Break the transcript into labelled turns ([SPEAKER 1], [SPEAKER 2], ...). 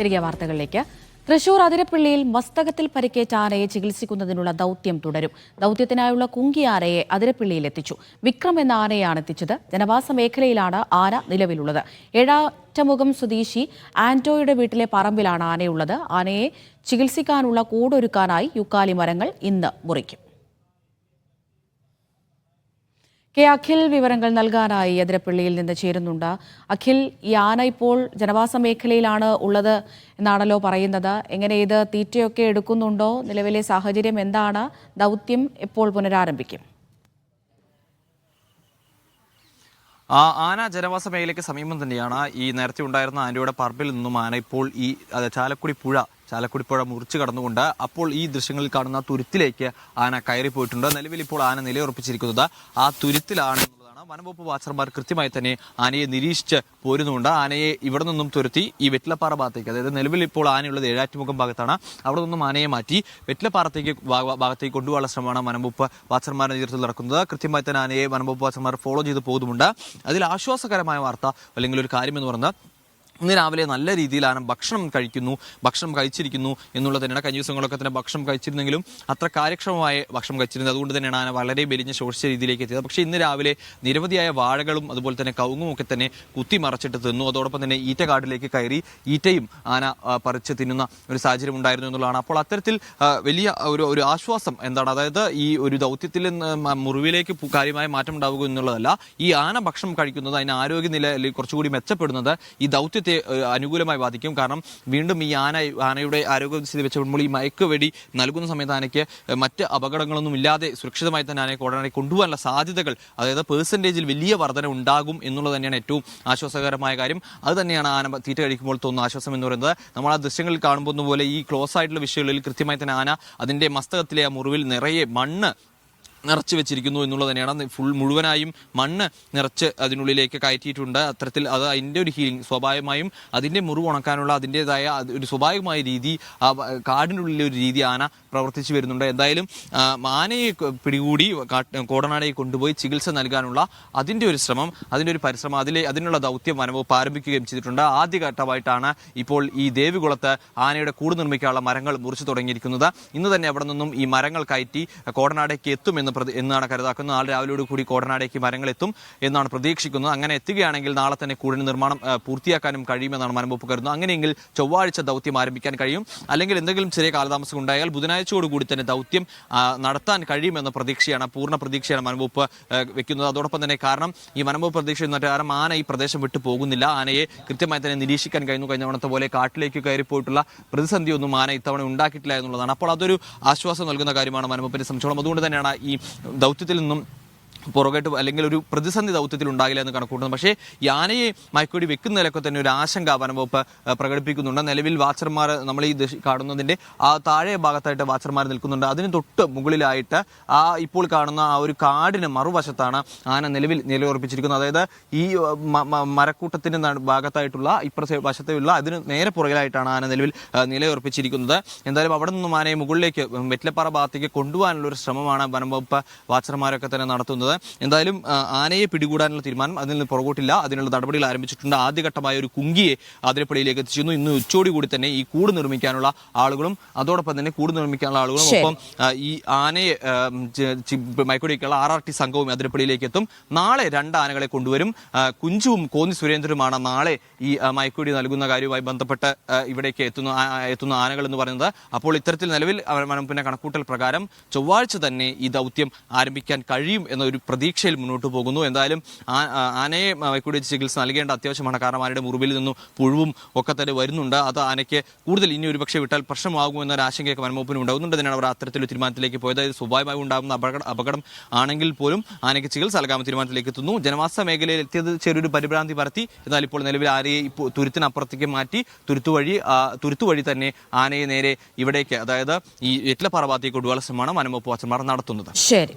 [SPEAKER 1] തിരികെ വാർത്തകളിലേക്ക്. തൃശൂർ അതിരപ്പള്ളിയിൽ മസ്തകത്തിൽ പരിക്കേറ്റ ആനയെ ചികിത്സിക്കുന്നതിനുള്ള ദൗത്യം തുടരും. ദൗത്യത്തിനായുള്ള കുങ്കി ആനയെ അതിരപ്പള്ളിയിൽ എത്തിച്ചു. വിക്രം എന്ന ആനയാണ് എത്തിച്ചത്. ജനവാസ മേഖലയിലാണ് ആന നിലവിലുള്ളത്. ഏഴാറ്റമുഖം സ്വദേശി ആന്റോയുടെ വീട്ടിലെ പറമ്പിലാണ് ആനയുള്ളത്. ആനയെ ചികിത്സിക്കാനുള്ള കൂടൊരുക്കാനായി യുക്കാലി മരങ്ങൾ ഇന്ന് മുറിക്കും. കെ അഖിൽ വിവരങ്ങൾ നൽകാനായി അതിരപ്പള്ളിയിൽ നിന്ന് ചേരുന്നുണ്ട്. അഖിൽ ആന ഇപ്പോൾ ജനവാസ മേഖലയിലാണ് ഉള്ളത് എന്നാണല്ലോ പറയുന്നത്. എങ്ങനെ ഇത് തീറ്റയൊക്കെ എടുക്കുന്നുണ്ടോ? നിലവിലെ സാഹചര്യം എന്താണ്? ദൗത്യം എപ്പോൾ പുനരാരംഭിക്കും?
[SPEAKER 2] ആന ജനവാസ മേഖലയ്ക്ക് സമീപം തന്നെയാണ്. ഈ നേരത്തെ ഉണ്ടായിരുന്ന ആനയുടെ പറമ്പിൽ നിന്നും ആന ഇപ്പോൾ ഈ ചാലക്കുടി പുഴ ചാലക്കുടി പുഴ മുറിച്ച് കടന്നുകൊണ്ട് അപ്പോൾ ഈ ദൃശ്യങ്ങളിൽ കാണുന്ന തുരുത്തിലേക്ക് ആന കയറി പോയിട്ടുണ്ട്. നിലവിൽ ഇപ്പോൾ ആന നിലയുറപ്പിച്ചിരിക്കുന്നത് ആ തുരുത്തിലാണ് വനംവകുപ്പ് വാച്ചർമാർ കൃത്യമായി തന്നെ ആനയെ നിരീക്ഷിച്ച് പോരുന്നുണ്ട് ആനയെ ഇവിടെ നിന്നും തുരുത്തി ഈ വെറ്റിലപ്പാറ ഭാഗത്തേക്ക് അതായത് നിലവിൽ ഇപ്പോൾ ആനയുള്ളത് ഏഴാറ്റുമുഖം ഭാഗത്താണ് അവിടെ നിന്നും ആനയെ മാറ്റി വെറ്റിലപ്പാറത്തേക്ക് ഭാഗത്തേക്ക് കൊണ്ടുപോകാനുള്ള ശ്രമമാണ് വനംവകുപ്പ് വാച്ചർമാരുടെ നേതൃത്വത്തിൽ നടക്കുന്നത്. കൃത്യമായി തന്നെ ആനയെ വനംവകുപ്പ് വാച്ചർമാർ ഫോളോ ചെയ്ത് പോകുന്നുണ്ട് അതിൽ ആശ്വാസകരമായ വാർത്ത അല്ലെങ്കിൽ ഒരു കാര്യം എന്ന് ഇന്ന് രാവിലെ നല്ല രീതിയിൽ ഭക്ഷണം കഴിക്കുന്നു ഭക്ഷണം കഴിച്ചിരിക്കുന്നു എന്നുള്ളത് തന്നെയാണ് കഴിഞ്ഞ ദിവസങ്ങളൊക്കെ തന്നെ ഭക്ഷണം കഴിച്ചിരുന്നെങ്കിലും അത്ര കാര്യക്ഷമമായ ഭക്ഷണം കഴിച്ചിരുന്നത്. അതുകൊണ്ട് തന്നെയാണ് ആന വളരെ വലിഞ്ഞ് ശോഷിച്ച രീതിയിലേക്ക് എത്തിയത്. പക്ഷേ ഇന്ന് രാവിലെ നിരവധിയായ വാഴകളും അതുപോലെ തന്നെ കവുങ്ങും ഒക്കെ തന്നെ കുത്തി മറച്ചിട്ട് തിന്നു. അതോടൊപ്പം തന്നെ ഈറ്റ കാടിലേക്ക് കയറി ഈറ്റയും ആന പറിച്ച് തിന്നുന്ന ഒരു സാഹചര്യം ഉണ്ടായിരുന്നു എന്നുള്ളതാണ്. അപ്പോൾ അത്തരത്തിൽ വലിയ ഒരു ഒരു ആശ്വാസം എന്താണ്? അതായത് ഈ ഒരു ദൗത്യത്തിൽ മുറിവിലേക്ക് കാര്യമായ മാറ്റം ഉണ്ടാവുക എന്നുള്ളതല്ല ഈ ആന ഭക്ഷണം കഴിക്കുന്നത് അതിന് ആരോഗ്യനില കുറച്ചുകൂടി മെച്ചപ്പെടുന്നത് ഈ ദൗത്യത്തെ ഏഹ്, അനുകൂലമായി ബാധിക്കും. കാരണം വീണ്ടും ഈ ആന ആനയുടെ ആരോഗ്യസ്ഥിതി വെച്ച് നോക്കുമ്പോൾ ഈ മയക്ക് വെടി നൽകുന്ന സമയത്ത് ആനയ്ക്ക് മറ്റ് അപകടങ്ങളൊന്നും ഇല്ലാതെ സുരക്ഷിതമായി തന്നെ ആനയെ കോടനായി കൊണ്ടുപോകാനുള്ള സാധ്യതകൾ അതായത് പേഴ്സന്റേജിൽ വലിയ വർധന ഉണ്ടാകും എന്നുള്ളത് തന്നെയാണ് ഏറ്റവും ആശ്വാസകരമായ കാര്യം. അത് തന്നെയാണ് ആന തീറ്റ കഴിക്കുമ്പോൾ തോന്നുന്ന ആശ്വാസം എന്ന് പറയുന്നത്. നമ്മൾ ആ ദൃശ്യങ്ങളിൽ കാണുമ്പോൾ പോലെ ഈ ക്ലോസ് ആയിട്ടുള്ള വിഷയങ്ങളിൽ കൃത്യമായി തന്നെ ആന അതിന്റെ മസ്തകത്തിലെ ആ മുറിവിൽ നിറയെ മണ്ണ് നിറച്ചു വെച്ചിരിക്കുന്നു എന്നുള്ളത് തന്നെയാണ്. ഫുൾ മുഴുവനായും മണ്ണ് നിറച്ച് അതിനുള്ളിലേക്ക് കയറ്റിയിട്ടുണ്ട്. അത്തരത്തിൽ അത് അതിന്റെ ഒരു ഹീലിംഗ് സ്വാഭാവികമായും അതിന്റെ മുറിവ് ഉണക്കാനുള്ള അതിന്റെതായ ഒരു സ്വാഭാവികമായ രീതി കാടിനുള്ളിലെ ഒരു രീതി ആന പ്രവർത്തിച്ചു വരുന്നുണ്ട്. എന്തായാലും ആനയെ പിടികൂടി കോടനാടയെ കൊണ്ടുപോയി ചികിത്സ നൽകാനുള്ള അതിന്റെ ഒരു ശ്രമം അതിന്റെ ഒരു പരിശ്രമം അതിലെ അതിനുള്ള ദൗത്യം വനവകുപ്പ് ആരംഭിക്കുകയും ചെയ്തിട്ടുണ്ട്. ആദ്യഘട്ടമായിട്ടാണ് ഇപ്പോൾ ഈ ദേവികുളത്ത് ആനയുടെ കൂട് നിർമ്മിക്കാനുള്ള മരങ്ങൾ മുറിച്ചു തുടങ്ങിയിരിക്കുന്നത്. ഇന്ന് തന്നെ അവിടെ നിന്നും ഈ മരങ്ങൾ കയറ്റി കോടനാടേക്ക് എത്തുമെന്ന് പ്രതി എന്നാണ് കരുതാക്കുന്നത്. നാളെ രാവിലെയോട് കൂടി കോടനാടേക്ക് മരങ്ങൾ എത്തും എന്നാണ് പ്രതീക്ഷിക്കുന്നത്. അങ്ങനെ എത്തുകയാണെങ്കിൽ നാളെ തന്നെ കൂടിന് നിർമ്മാണം പൂർത്തിയാക്കാനും കഴിയുമെന്നാണ് വനംവകുപ്പ് കരുതുന്നത്. അങ്ങനെയെങ്കിൽ ചൊവ്വാഴ്ച ദൗത്യം ആരംഭിക്കാൻ കഴിയും. അല്ലെങ്കിൽ എന്തെങ്കിലും ചെറിയ കാലതാമസം ഉണ്ടായാൽ ബുധനാഴ്ചയോടുകൂടി തന്നെ ദൗത്യം നടത്താൻ കഴിയുമെന്ന പ്രതീക്ഷയാണ് പൂർണ പ്രതീക്ഷയാണ് വനംവകുപ്പ് വെക്കുന്നത്. അതോടൊപ്പം തന്നെ കാരണം ഈ വനംവകുപ്പ് പ്രതീക്ഷ എന്നിട്ട് കാരണം ആന ഈ പ്രദേശം വിട്ടു പോകുന്നില്ല. ആനയെ കൃത്യമായി തന്നെ നിരീക്ഷിക്കാൻ കഴിഞ്ഞു കഴിഞ്ഞ തവണത്തെ പോലെ കാട്ടിലേക്ക് കയറിപ്പോയിട്ടുള്ള പ്രതിസന്ധിയൊന്നും ആന ഇത്തവണ ഉണ്ടാക്കിയിട്ടില്ല എന്നുള്ളതാണ്. അപ്പോൾ അതൊരു ആശ്വാസം നൽകുന്ന കാര്യമാണ് വനംവകുപ്പിനെ സംബന്ധിച്ചോളം അതുകൊണ്ട് തന്നെയാണ് ഈ ദൗത്യത്തിൽ നിന്നും പുറകോട്ട് അല്ലെങ്കിൽ ഒരു പ്രതിസന്ധി ദൗത്യത്തിൽ ഉണ്ടാകില്ല എന്ന് കണക്കൂട്ടുന്നു. പക്ഷേ യാനയെ മയക്കുവെടി വെക്കുന്നതിലൊക്കെ തന്നെ ഒരു ആശങ്ക വനംവകുപ്പ് പ്രകടിപ്പിക്കുന്നുണ്ട്. നിലവിൽ വാച്ചർമാർ നമ്മൾ ഈ കാണുന്നതിന്റെ ആ താഴെ ഭാഗത്തായിട്ട് വാച്ചർമാർ നിൽക്കുന്നുണ്ട്. അതിന് തൊട്ട് മുകളിലായിട്ട് ആ ഇപ്പോൾ കാണുന്ന ആ ഒരു കാടിന് മറുവശത്താണ് ആന നിലവിൽ നിലയുറപ്പിച്ചിരിക്കുന്നത്. അതായത് ഈ ആ, മ- മ- മരക്കൂട്ടത്തിന്റെ നടു- ഭാഗത്തായിട്ടുള്ള ഇപ്പുറത്തെ വശത്തെയുള്ള അതിന് നേരെ പുറകിലായിട്ടാണ് ആന നിലവിൽ നിലയുറപ്പിച്ചിരിക്കുന്നത്. എന്തായാലും അവിടെ നിന്നും ആനയെ മുകളിലേക്ക് വെറ്റിലപ്പാറ ഭാഗത്തേക്ക് കൊണ്ടുപോകാനുള്ള ഒരു ശ്രമമാണ് വനംവകുപ്പ് വാച്ചർമാരൊക്കെ തന്നെ നടത്തുന്നത്. എന്തായാലും ആനയെ പിടികൂടാനുള്ള തീരുമാനം അതിൽ നിന്ന് പുറകോട്ടില്ല. അതിനുള്ള നടപടികൾ ആരംഭിച്ചിട്ടുണ്ട്. ആദ്യഘട്ടമായ ഒരു കുങ്കിയെ ആതിരപ്പള്ളിയിലേക്ക് എത്തിച്ചിരുന്നു. ഇന്ന് ഉച്ചയോടി കൂടി തന്നെ ഈ കൂട് നിർമ്മിക്കാനുള്ള ആളുകളും അതോടൊപ്പം തന്നെ കൂട് നിർമ്മിക്കാനുള്ള ആളുകളും ഒപ്പം ഈ ആനയെ മയക്കുടിക്കുള്ള ആർ ആർ ടി സംഘവും അതിരപ്പള്ളിയിലേക്ക് എത്തും. നാളെ രണ്ട് ആനകളെ കൊണ്ടുവരും. കുഞ്ചുവും കോന്നി സുരേന്ദ്രനുമാണ് നാളെ ഈ മയക്കുടി നൽകുന്ന കാര്യവുമായി ബന്ധപ്പെട്ട് ഇവിടേക്ക് എത്തുന്ന എത്തുന്ന ആനകൾ എന്ന് പറയുന്നത്. അപ്പോൾ ഇത്തരത്തിൽ നിലവിൽ പിന്നെ കണക്കൂട്ടൽ പ്രകാരം ചൊവ്വാഴ്ച തന്നെ ഈ ദൗത്യം ആരംഭിക്കാൻ കഴിയും എന്ന ഒരു പ്രതീക്ഷയിൽ മുന്നോട്ട് പോകുന്നു. എന്തായാലും ആനയെ വൈക്കൂടി ചികിത്സ നൽകേണ്ട അത്യാവശ്യമാണ്. കാരണം ആനയുടെ മുറിവിൽ നിന്നും പുഴുവും ഒക്കെ തന്നെ വരുന്നുണ്ട്. അത് ആനയ്ക്ക് കൂടുതൽ ഇനി ഒരു പക്ഷേ വിട്ടാൽ പ്രശ്നമാകും എന്നൊരു ആശങ്കയൊക്കെ വനംവകുപ്പിന് ഉണ്ടാകുന്നുണ്ട്. തന്നെയാണ് അവർ അത്തരത്തിലൊരു തീരുമാനത്തിലേക്ക് പോയത്. ഇത് സ്വാഭാവികമായി ഉണ്ടാകുന്ന അപകട അപകടം ആണെങ്കിൽ പോലും ആനയ്ക്ക് ചികിത്സ നൽകാമെന്ന തീരുമാനത്തിലേക്ക് എത്തുന്നു. ജനവാസ മേഖലയിൽ എത്തിയത് ചെറിയൊരു പരിഭ്രാന്തി പരത്തി. എന്നാൽ ഇപ്പോൾ നിലവിൽ ആനയെ ഇപ്പോൾ തുരുത്തിനപ്പുറത്തേക്ക് മാറ്റി തുരുത്തു വഴി തുരുത്തു വഴി തന്നെ ആനയെ നേരെ ഇവിടേക്ക് അതായത് ഈ എറ്റ്ലപ്പാറ ഭാഗത്തേക്ക് കൊണ്ടുപോകാനുള്ള ശ്രമമാണ് വനംവകുപ്പ് വാച്ചന്മാർ നടത്തുന്നത്.
[SPEAKER 1] ശരി.